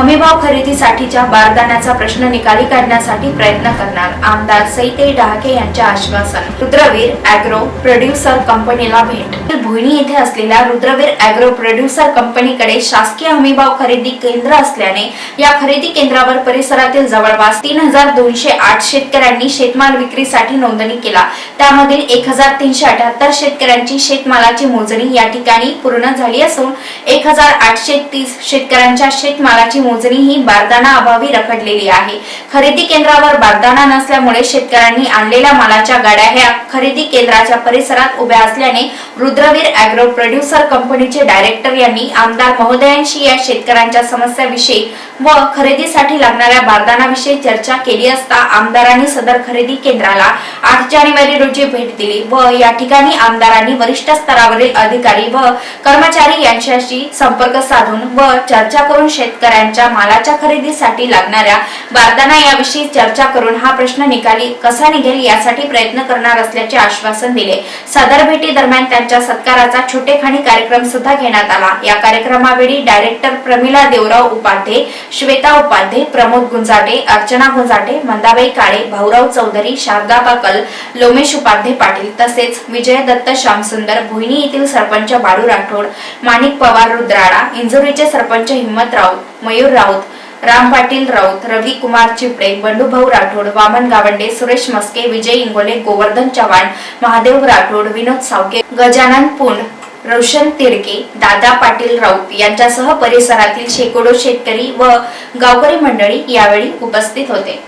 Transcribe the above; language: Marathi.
हमीभाव खरेदीसाठीच्या बारदाण्याचा प्रश्न निकाली काढण्यासाठी प्रयत्न करणार आमदार सईते डहाके यांचे आश्वासन. रुद्रवीर अॅग्रो प्रोड्युसर कंपनीला भेट. भुईणी येथे असलेल्या रुद्रवीर अॅग्रो प्रोड्युसर कंपनीकडे शासकीय हमीभाव खरेदी केंद्र असल्याने या खरेदी केंद्रावर परिसरातील जवळपास तीन हजार दोनशे आठ शेतकऱ्यांनी शेतमाल विक्रीसाठी नोंदणी केला. त्यामधील एक हजार तीनशे अठ्याहत्तर शेतकऱ्यांची शेतमालाची मोजणी या ठिकाणी पूर्ण झाली असून एक हजार आठशे तीस शेतकऱ्यांच्या शेतमालाची मोजणी ही बारदाना अभावी रखडलेली आहे. खरेदी केंद्रावर बारदाना नसल्यामुळे शेतकऱ्यांनी आणलेल्या मालाच्या गाड्या ह्या खरेदी केंद्राच्या परिसरात उभ्या असल्याने रुद्रवीर अॅग्रो प्रोड्युसर कंपनीचे डायरेक्टर यांनी आमदार महोदयांशी या शेतकऱ्यांच्या समस्याविषयी व खरेदीसाठी लागणाऱ्या बारदानाविषयी चर्चा केली असता आमदारांनी सदर खरेदी केंद्राला आठ जानेवारी रोजी भेट दिली व या ठिकाणी आमदारांनी वरिष्ठ स्तरावरील अधिकारी व कर्मचारी यांच्याशी संपर्क साधून व चर्चा करून शेतकऱ्यांच्या मालाच्या खरेदीसाठी लागणाऱ्या बारदाना याविषयी चर्चा करून हा प्रश्न निकाली कसा निघेल यासाठी प्रयत्न करणार असल्याचे आश्वासन दिले. सदर भेटी दरम्यान त्यांच्या सत्काराचा छोटेखानी कार्यक्रम सुद्धा घेण्यात आला. या कार्यक्रमावेळी डायरेक्टर प्रमिला देवराव उपाध्ये श्वेता उपाध्ये प्रमोद गुंजाटे अर्चना गुंजाटे मंदाबाई काळे भाऊराव चौधरी शारदा पाकल लोमेश उपाध्ये पाटील तसेच विजय दत्त श्यामसुंदर भोईनी येथील सरपंच बाळू राठोड माणिक पवार रुद्राडा इंजुरीचे सरपंच हिम्मत राऊत मयूर राऊत राम पाटील राऊत रवी कुमार चिपडे बंडूभाऊ राठोड वामन गावंडे सुरेश मस्के विजय इंगोले गोवर्धन चव्हाण महादेव राठोड विनोद सावके गजानन पुंड रोशन तिडके दादा पाटील राऊत यांच्यासह परिसरातील शेकडो शेतकरी व गावकरी मंडळी यावेळी उपस्थित होते.